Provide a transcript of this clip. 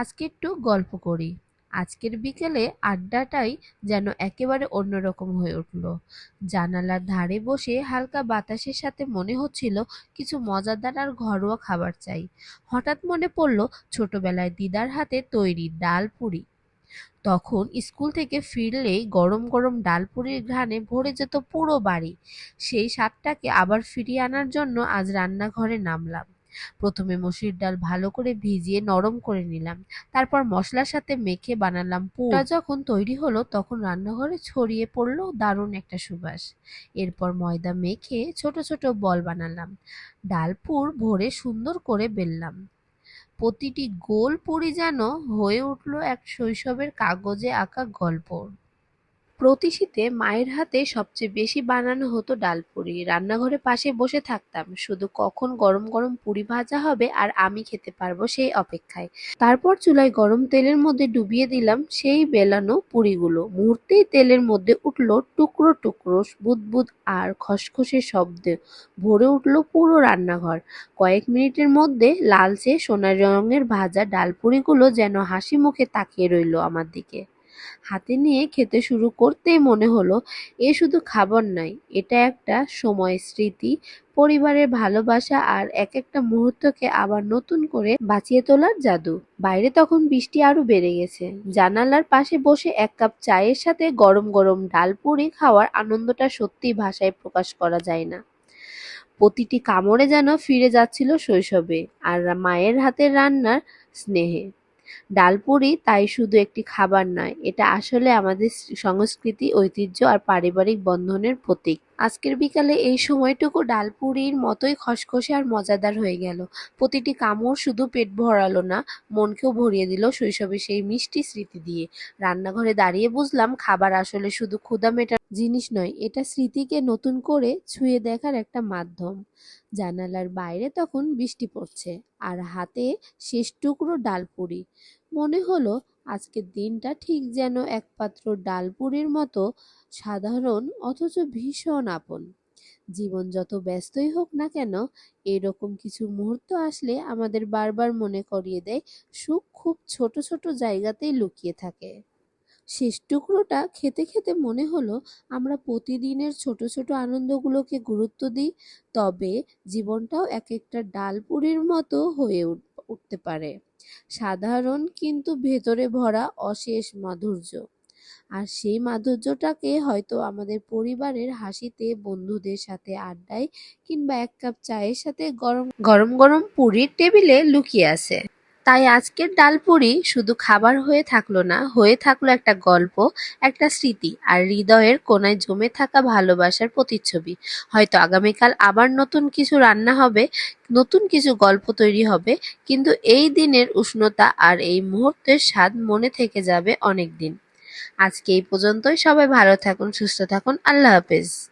আজকে একটু গল্প করি। আজকের বিকেলে আড্ডাটাই যেন একেবারে অন্যরকম হয়ে উঠল। জানালার ধারে বসে হালকা বাতাসের সাথে মনে হচ্ছিল কিছু মজাদার আর ঘরোয়া খাবার চাই। হঠাৎ মনে পড়ল ছোটবেলায় দিদার হাতে তৈরি ডাল পুরি। তখন স্কুল থেকে ফিরলেই গরম গরম ডাল পুরির ঘ্রাণে ভরে যেত পুরো বাড়ি। সেই স্বাদটাকে আবার ফিরিয়ে আনার জন্য আজ রান্নাঘরে নামলাম। প্রথমে মসুর ডাল ভালো করে ভিজিয়ে নরম করে নিলাম। তারপর মশলার সাথে মেখে বানালাম পুরটা যখন তৈরি হলো, তখন রান্নাঘরে ছড়িয়ে পড়ল দারুণ একটা সুবাস। এরপর ময়দা মেখে ছোট ছোট বল বানালাম। ডাল পুর ভরে সুন্দর করে বেললাম। প্রতিটি গোল পুরি যেন হয়ে উঠল এক শৈশবের কাগজে আঁকা গল্প। প্রতি শীতে মায়ের হাতে সবচেয়ে বেশি বানানো হতো ডালপুরি রান্নাঘরে পাশে বসে থাকতাম। শুধু কখন গরম গরম পুরি ভাজা হবে আর আমি খেতে পারব সেই অপেক্ষায়। তারপর চুলায় গরম তেলের মধ্যে ডুবিয়ে দিলাম সেই বেলানো পুরিগুলো। মুহূর্তেই তেলের মধ্যে উঠল টুকরো টুকরো বুদবুদ আর খসখসে শব্দে। ভরে উঠল পুরো রান্নাঘর। কয়েক মিনিটের মধ্যে লালচে সোনার রঙের ভাজা ডালপুরিগুলো যেন হাসি মুখে তাকিয়ে রইল আমার দিকে। হাতে নিয়ে খেতে শুরু করতেই মনে হলো, এ শুধু খাবার নয়, এটা একটা সময় স্মৃতি, পরিবারের ভালোবাসা আর এক একটা মুহূর্তকে আবার নতুন করে বাঁচিয়ে তোলার জাদু। বাইরে তখন বৃষ্টি আরও বেড়ে গেছে। জানালার পাশে বসে এক কাপ চায়ের সাথে গরম গরম ডাল পুরি খাওয়ার আনন্দটা সত্যি ভাষায় প্রকাশ করা যায় না। প্রতিটি কামড়ে যেন ফিরে যাচ্ছিল শৈশবে আর মায়ের হাতের রান্নার স্নেহে। ডালপুরি তাই শুধু একটি খাবার নয়, এটা আসলে আমাদের সংস্কৃতি, ঐতিহ্য আর পারিবারিক বন্ধনের প্রতীক। আজকের বিকালে এই সময়টুকু ডালপুরির মতোই খসখসে আর মজাদার হয়ে গেল। প্রতিটি কামড় শুধু পেট ভরালো না, মনকেও ভরিয়ে দিল শৈশবে সেই মিষ্টি স্মৃতি দিয়ে। রান্নাঘরে দাঁড়িয়ে বুঝলাম খাবার আসলে শুধু ক্ষুদা মেটার জিনিস নয়, এটা স্মৃতিকে নতুন করে ছুঁয়ে দেখার একটা মাধ্যম। জানালার বাইরে তখন বৃষ্টি পড়ছে, আর হাতে শেষ টুকরো ডালপুরি। মনে হলো আজকের দিনটা ঠিক যেন এক পাত্র ডালপুরির মতো সাধারণ, অথচ ভীষণ আপন। জীবন যত ব্যস্তই হোক না কেন, এরকম কিছু মুহূর্ত আসলে আমাদের বারবার মনে করিয়ে দেয়, সুখ খুব ছোট ছোট জায়গাতেই লুকিয়ে থাকে। শেষ টুকরোটা খেতে খেতে মনে হলো আমরা প্রতিদিনের ছোট ছোট আনন্দগুলোকে গুরুত্ব দিই, তবে জীবনটাও এক একটা ডালপুরির মতো হয়ে উঠতে পারে। সাধারণ কিন্তু ভেতরে ভরা অশেষ মাধুর্য। আর সেই মাধুর্যটাকে হয়তো আমাদের পরিবারের হাসিতে, বন্ধুদের সাথে আড্ডায় কিংবা এক কাপ চায়ের সাথে গরম গরম গরম পুরীর টেবিলে লুকিয়ে আছে। তাই আজকের ডালপুরি শুধু খাবার হয়ে থাকল না, হয়ে থাকল একটা গল্প, একটা স্মৃতি আর হৃদয়ের কোনায় জমে থাকা ভালোবাসার প্রতিচ্ছবি। হয়তো আগামীকাল আবার নতুন কিছু রান্না হবে, নতুন কিছু গল্প তৈরি হবে, কিন্তু এই দিনের উষ্ণতা আর এই মুহূর্তের স্বাদ মনে থেকে যাবে অনেক দিন আজকে এই পর্যন্তই। সবাই ভালো থাকুন, সুস্থ থাকুন। আল্লাহ হাফেজ।